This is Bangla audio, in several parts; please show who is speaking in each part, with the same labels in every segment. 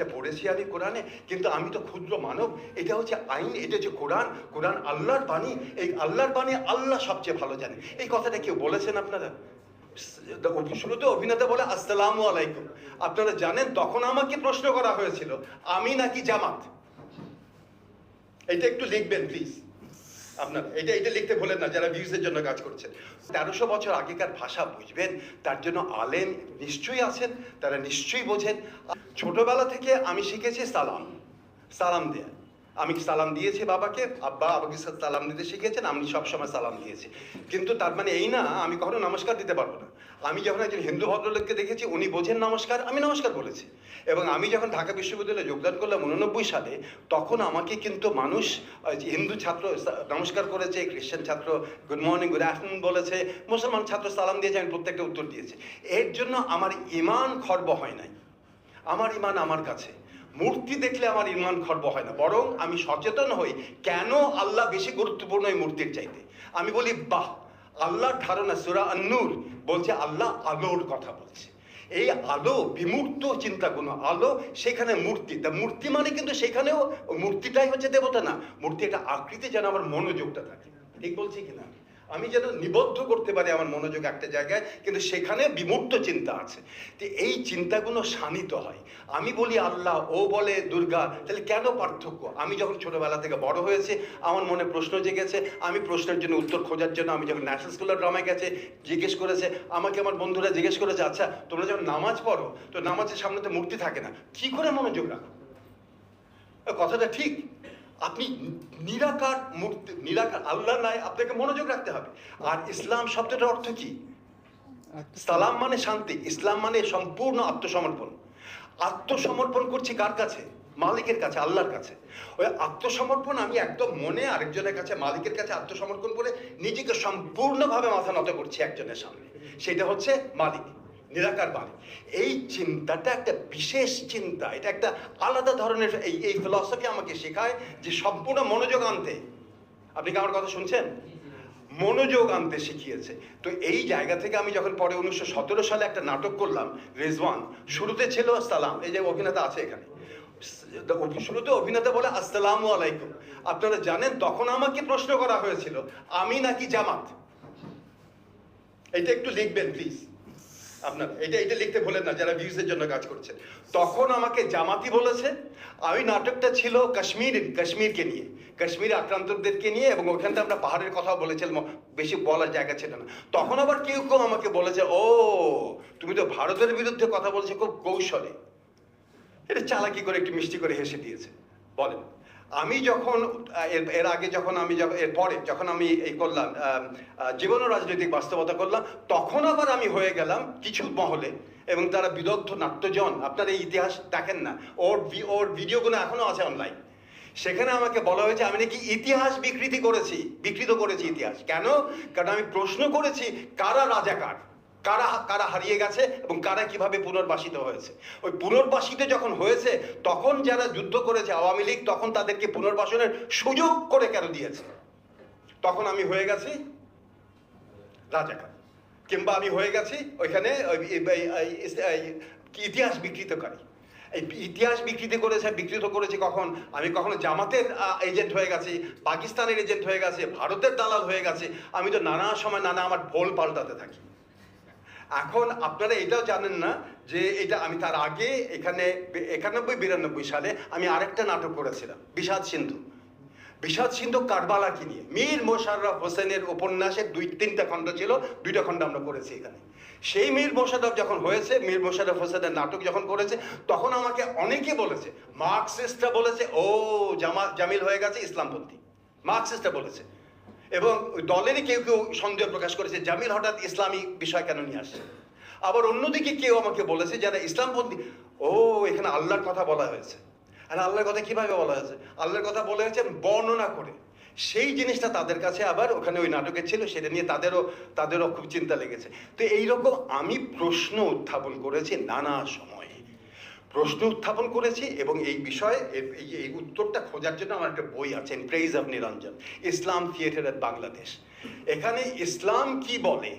Speaker 1: এটা পড়েছি আমি কোরআনে, কিন্তু আমি তো ক্ষুদ্র মানব, এটা হচ্ছে আইন, এটা যে কোরআন কোরআন আল্লাহর বাণী, এই আল্লাহর বাণী আল্লাহ সবচেয়ে ভালো জানে। এই কথাটা কেউ বলেছেন আপনারা? শুরুতে অভিনেতা বলে, আসসালামু আলাইকুম। আপনারা জানেন, তখন আমাকে প্রশ্ন করা হয়েছিল, আমি নাকি জামাত? এটা একটু লিখবেন প্লিজ আপনার, এটা এটা লিখতে ভুলেন না, যারা ভিউজের জন্য কাজ করছেন। তেরোশো বছর আগেকার ভাষা বুঝবেন, তার জন্য আলেম নিশ্চয়ই আছেন, তারা নিশ্চয়ই বোঝেন। ছোটবেলা থেকে আমি শিখেছি সালাম সালাম দেয়া। আমি সালাম দিয়েছি বাবাকে? আব্বা আবাকে সালাম দিতে শিখেছেন, আমি সবসময় সালাম দিয়েছি। কিন্তু তার মানে এই না, আমি কখনো নমস্কার দিতে পারব না। আমি যখন একজন হিন্দু ভদ্রলোককে দেখেছি, উনি বোঝেন নমস্কার, আমি নমস্কার বলেছি। এবং আমি যখন ঢাকা বিশ্ববিদ্যালয়ে যোগদান করলাম উননব্বই সালে, তখন আমাকে কিন্তু মানুষ হিন্দু ছাত্র নমস্কার করেছে, খ্রিস্টান ছাত্র গুড মর্নিং, গুড আফটারনুন বলেছে, মুসলমান ছাত্র সালাম দিয়েছে, আমি প্রত্যেকটা উত্তর দিয়েছি। এর জন্য আমার ইমান খর্ব হয় নাই। আমার ইমান আমার কাছে। মূর্তি দেখলে আমার ইমান খর্ব হয় না। বরং আমি সচেতন হই, কেন আল্লাহ বেশি গুরুত্বপূর্ণ এই মূর্তির চাইতে? আমি বলি, বাহ! আল্লাহর ধারণা, সুরা আন্নুর বলছে, আল্লাহ আলোর কথা বলছে। এই আলো, বিমূর্ত চিন্তা কোনো আলো সেখানে মূর্তি। তা মূর্তি মানে কিন্তু সেখানেও মূর্তিটাই হচ্ছে দেবতা না। মূর্তি একটা আকৃতি যেন আমার মনোযোগটা থাকে। ঠিক বলছি কিনা? আমি যেন নিবদ্ধ করতে পারি আমার মনোযোগ একটা জায়গায়, কিন্তু সেখানে বিমূর্ত চিন্তা আছে। তো এই চিন্তাগুলো শানিত হয়। আমি বলি, আল্লাহ, ও বলে, দুর্গা, তাহলে কেন পার্থক্য? আমি যখন ছোটবেলা থেকে বড় হয়েছে, আমার মনে প্রশ্ন জেগেছে। আমি প্রশ্নের জন্য উত্তর খোঁজার জন্য আমি যখন ন্যাশনাল স্কুলের ড্রামায় গেছে, জিজ্ঞেস করেছে, আমাকে আমার বন্ধুরা জিজ্ঞেস করেছে আচ্ছা তোমরা যখন নামাজ পড়ো, তো নামাজের সামনে তো মূর্তি থাকে না, কি করে মনোযোগ রাখো? কথাটা ঠিক। আপনি নিরাকার মূর্তি নিরাকার আল্লাহ নাই আপনাকে মনোযোগ রাখতে হবে। আর ইসলাম শব্দটার অর্থ কি? সালাম মানে শান্তি ইসলাম মানে সম্পূর্ণ আত্মসমর্পণ। আত্মসমর্পণ করছি কার কাছে? মালিকের কাছে আল্লাহর কাছে। ওই আত্মসমর্পণ আমি একদম মনে আরেকজনের কাছে মালিকের কাছে আত্মসমর্পণ করে নিজেকে সম্পূর্ণভাবে মাথা নত করছি একজনের সামনে। সেটা হচ্ছে মালিক। নিরাকার মালিক এই চিন্তাটা একটা বিশেষ চিন্তা। এটা একটা আলাদা ধরনের এই এই ফিলসফি আমাকে শেখায় যে সম্পূর্ণ মনোযোগ আনতে। আপনি কি আমার কথা শুনছেন? মনোযোগ আনতে শিখিয়েছে। তো এই জায়গা থেকে আমি যখন পরে উনিশশো সতেরো সালে একটা নাটক করলাম, রেজওয়ান, শুরুতে ছিল সালাম এই যে অভিনেতা আছে এখানে। শুরুতে অভিনেতা বলে আসসালামু আলাইকুম। আপনারা জানেন তখন আমাকে প্রশ্ন করা হয়েছিল, আমি নাকি জামাত? এটা একটু লিখবেন প্লিজ আপনার, এটা এটা লিখতে ভুলেন না, যারা ভিউজের জন্য কাজ করছেন। তখন আমাকে জামাতি বলেছে, আমি নাটকটা ছিল কাশ্মীর, কাশ্মীরকে নিয়ে, কাশ্মীর আক্রান্তদেরকে নিয়ে, এবং ওখানটা আমরা পাহাড়ের কথা বলেছিলাম, বেশি বলার জায়গা ছিল না। তখন আবার কেউ কেউ আমাকে বলেছে, ও, তুমি তো ভারতের বিরুদ্ধে কথা বলছো, খুব কৌশলে। এটা চালাকি করে একটু মিষ্টি করে হেসে দিয়েছে। বলেন। আমি যখন এর আগে যখন আমি এর পরে যখন আমি এই করলাম জীবন রাজনৈতিক বাস্তবতা করলাম, তখন আবার আমি হয়ে গেলাম কিছু মহলে এবং তারা বিদগ্ধ নাট্যজন, আপনার এই ইতিহাস দেখেন না, ওর ওর ভিডিওগুলো এখনও আছে অনলাইন সেখানে আমাকে বলা হয়েছে, আমি নাকি ইতিহাস বিকৃতি করেছি, বিকৃত করেছি ইতিহাস। কেন? কারণ আমি প্রশ্ন করেছি, কারা রাজাকার? কারা কারা হারিয়ে গেছে এবং কারা কীভাবে পুনর্বাসিত হয়েছে? ওই পুনর্বাসিত যখন হয়েছে, তখন যারা যুদ্ধ করেছে আওয়ামী লীগ, তখন তাদেরকে পুনর্বাসনের সুযোগ করে কেন দিয়েছে? তখন আমি হয়ে গেছি রাজাকার। কিংবা আমি হয়ে গেছি ওইখানে ইতিহাস বিকৃতকারী। এই ইতিহাস বিকৃতি করেছে, বিকৃত করেছে কখন? আমি কখনো জামাতের এজেন্ট হয়ে গেছি, পাকিস্তানের এজেন্ট হয়ে গেছে, ভারতের দালাল হয়ে গেছে, আমি তো নানা সময় নানা আমার ভোল পাল্টাতে থাকি। এখন আপনারা এটাও জানেন না যে এটা আমি তার আগে এখানে একানব্বই, বিরানব্বই সালে আমি আরেকটা নাটক করেছিলাম, বিষাদ সিন্ধু। বিষাদ সিন্ধু কারবালাকে নিয়ে। মীর মোশাররফ হোসেনের উপন্যাসের দুই, তিনটা খণ্ড ছিল, দুইটা খণ্ড আমরা করেছি এখানে। সেই মীর মোশাররফ যখন হয়েছে, মীর মোশাররফ হোসেনের নাটক যখন করেছে, তখন আমাকে অনেকে বলেছে, মার্কসিস্টরা বলেছে, ও জামা জামিল হয়ে গেছে ইসলামপন্থী। মার্কসিস্টরা বলেছে এবং দলেরই কেউ কেউ সন্দেহ প্রকাশ করেছে, জামিল হঠাৎ ইসলামী বিষয় কেন নিয়ে আসছে আবার অন্যদিকে কেউ আমাকে বলেছে যারা ইসলামপন্থী, ও, এখানে আল্লাহর কথা বলা হয়েছে। আর আল্লাহর কথা কীভাবে বলা হয়েছে? আল্লাহর কথা বলা হয়েছে বর্ণনা করে। সেই জিনিসটা তাদের কাছে আবার ওখানে ওই নাটকে ছিল, সেটা নিয়ে তাদেরও তাদেরও খুব চিন্তা লেগেছে। তো এইরকম আমি প্রশ্ন উত্থাপন করেছি নানা সময়ে। প্রশ্ন উত্থাপন করেছি এবং এই বিষয়ে এই উত্তরটা খোঁজার জন্য আমার একটা বই আছে praise of Niranjan Islam theatre at Bangladesh এখানে ইসলাম কি বলে?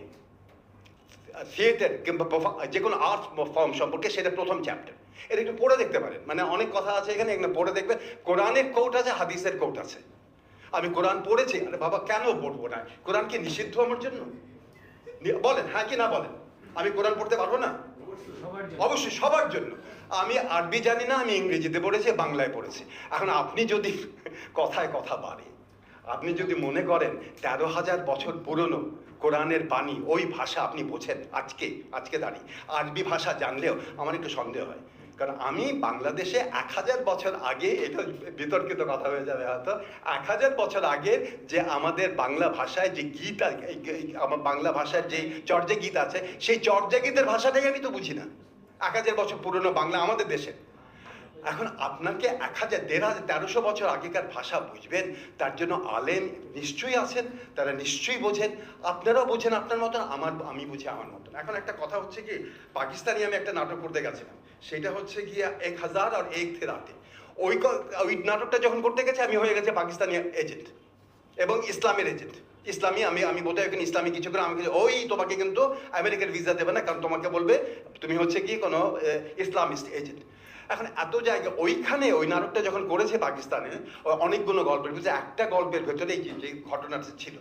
Speaker 1: থিয়েটার কিংবা যে কোনো আর্ট ফর্ম সম্পর্কে সেটা প্রথম চ্যাপ্টার এটা একটু পড়ে দেখতে পারেন। মানে অনেক কথা আছে এখানে এখানে পড়ে দেখবেন। কোরআনের কোর্ট আছে হাদিসের কোর্ট আছে। আমি কোরআন পড়েছি আরে বাবা কেন পড়ব না? কোরআন কি নিষিদ্ধ আমার জন্য? বলেন হ্যাঁ কি না বলেন? আমি কোরআন পড়তে পারব না? অবশ্যই সবার জন্য। আমি আরবি জানি না, আমি ইংরেজিতে পড়েছি, বাংলায় পড়েছি। এখন আপনি যদি কথায় কথা বাড়ে, আপনি যদি মনে করেন তেরো হাজার বছর পুরনো কোরআনের বাণী, ওই ভাষা আপনি বোঝেন আজকে আজকে দাঁড়িয়ে। আরবি ভাষা জানলেও আমার একটু সন্দেহ হয়। কারণ আমি বাংলাদেশে এক হাজার বছর আগে, এটা বিতর্কিত কথা হয়ে যাবে হয়তো, এক হাজার বছর আগে যে আমাদের বাংলা ভাষায় যে গীত আমার বাংলা ভাষার যে চর্যা গীত আছে, সেই চর্যা গীতের ভাষাটাই আমি তো বুঝি না। এক হাজার বছর পুরনো বাংলা আমাদের দেশে। এখন আপনাকে এক হাজার, দেড় হাজার, তেরোশো বছর আগেকার ভাষা বুঝবেন, তার জন্য আলেম নিশ্চয়ই আছেন, তারা নিশ্চয়ই বোঝেন, আপনারাও বোঝেন, আপনার মতন, আমার, আমি বুঝি আমার মতন। এখন একটা কথা হচ্ছে কি, পাকিস্তানি আমি একটা নাটক করতে গেছিলাম, সেটা হচ্ছে গিয়ে এক হাজার আর এক থেরাতে ওই ওই নাটকটা যখন করতে গেছে, আমি হয়ে গেছে পাকিস্তানি এজেন্ট এবং ইসলামের এজেন্ট। ইসলামী, আমি আমি বোধহয় এখন ইসলামী কিছু করে আমাকে ওই তোমাকে কিন্তু আমেরিকার ভিসা দেবে না, কারণ তোমাকে বলবে, তুমি হচ্ছে কি কোনো ইসলামিস্ট এজেন্ট এখন এত জায়গা, ওইখানে ওই নাটকটা যখন করেছে পাকিস্তানে অনেকগুলো গল্পের ভিতরে একটা গল্পের ভেতরে যে যে ঘটনাটা ছিল,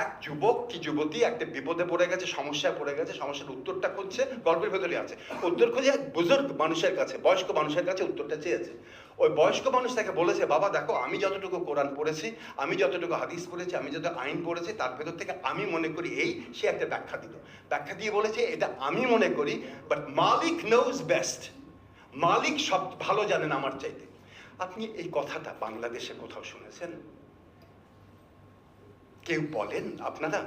Speaker 1: এক যুবক কি যুবতী একটা বিপদে পড়ে গেছে, সমস্যায় পড়ে গেছে, সমস্যার উত্তরটা খুঁজছে, গল্পের ভেতরে আছে। উত্তর খুঁজে এক বুজুর্গ মানুষের কাছে, বয়স্ক মানুষের কাছে উত্তরটা চেয়েছে। ওই বয়স্ক মানুষ তাকে বলেছে, বাবা, দেখো, আমি যতটুকু কোরআন পড়েছি, আমি যতটুকু হাদিস পড়েছি, আমি যত আইন পড়েছি, তার ভেতর থেকে আমি মনে করি এই, সে একটা ব্যাখ্যা দিল। ব্যাখ্যা দিয়ে বলেছে, এটা আমি মনে করি বাট মালিক নোজ বেস্ট মালিক সব ভালো জানেন আমার চাইতে। আপনি এই কথাটা বাংলাদেশে কোথাও শুনেছেন? কেউ বলেন আপনারা?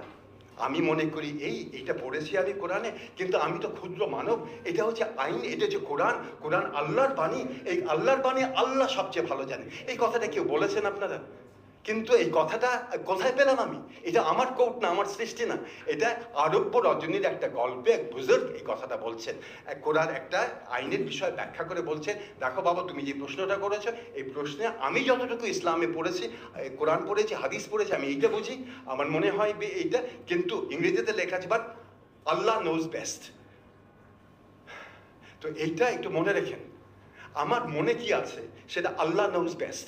Speaker 1: আমি মনে করি এই এটা পড়েছি আমি কোরআনে, কিন্তু আমি তো ক্ষুদ্র মানব। এটা হচ্ছে আইন, এটা যে কোরআন। কোরআন আল্লাহর বাণী, এই আল্লাহর বাণী আল্লাহ সবচেয়ে ভালো জানে। এই কথাটা কেউ বলেছেন আপনারা? কিন্তু এই কথাটা, কোথায় পেলাম আমি। এটা আমার কোর্ট না, আমার সৃষ্টি না। এটা আরব্য রজনীর একটা গল্পে এক বুজুর্গ এই কথাটা বলছেন। কোরআন একটা আইনের বিষয় ব্যাখ্যা করে বলছে, দেখো বাবা, তুমি যে প্রশ্নটা করেছ, এই প্রশ্নে আমি যতটুকু ইসলামে পড়েছি কোরআন পড়েছি, হাদিস পড়েছি, আমি এইটা বুঝি। আমার মনে হয় এইটা, কিন্তু ইংরেজিতে লেখা আছে, বাট আল্লাহ নোজ বেস্ট তো এইটা একটু মনে রেখেন। আমার মনে কি আছে? সেটা আল্লাহ নোজ বেস্ট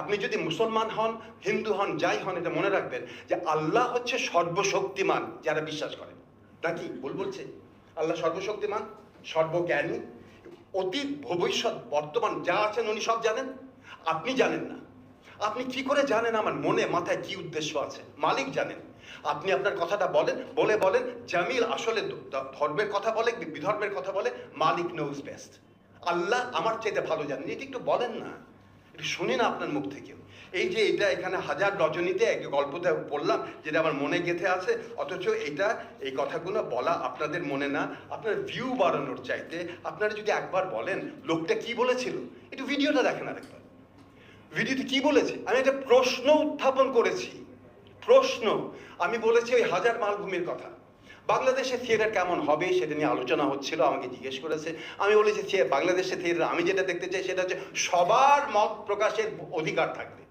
Speaker 1: আপনি যদি মুসলমান হন, হিন্দু হন, যাই হন, এটা মনে রাখবেন যে আল্লাহ হচ্ছে সর্বশক্তিমান, যারা বিশ্বাস করেন নাকি ভুল বলছে? আল্লাহ সর্বশক্তিমান, সর্বজ্ঞানী, অতীত, ভবিষ্যৎ, বর্তমান, যা আছেন উনি সব জানেন? আপনি জানেন না। আপনি কি করে জানেন? আমার মনে, মাথায় কি উদ্দেশ্য আছে? মালিক জানেন। আপনি আপনার কথাটা বলেন, বলে বলেন, জামিল আসলে ধর্মের কথা বলে, বিধর্মের কথা বলে, মালিক নোজ বেস্ট আল্লাহ আমার চাইতে ভালো জানেন। এটি একটু বলেন না। শুনি না আপনার মুখ থেকেও এই যে এটা এখানে হাজার রজনীতে এক গল্পতে বললাম যেটা আমার মনে গেঁথে আছে, অথচ এটা, এই কথাগুলো বলা আপনাদের মনে না, আপনার ভিউ বাড়ানোর চাইতে। আপনারা যদি একবার বলেন, লোকটা কি বলেছিল? একটু ভিডিওটা দেখেন আরেকবার। ভিডিওতে কি বলেছে? আমি একটা প্রশ্ন উত্থাপন করেছি। প্রশ্ন। আমি বলেছি ওই হাজার মালভূমির কথা। বাংলাদেশে থিয়েটার কেমন হবে সেটা নিয়ে আলোচনা হচ্ছিল, আমাকে জিজ্ঞেস করেছে। আমি বলেছি বাংলাদেশে থিয়েটার আমি যেটা দেখতে চাই সেটা হচ্ছে সবার মত প্রকাশের অধিকার থাকবে।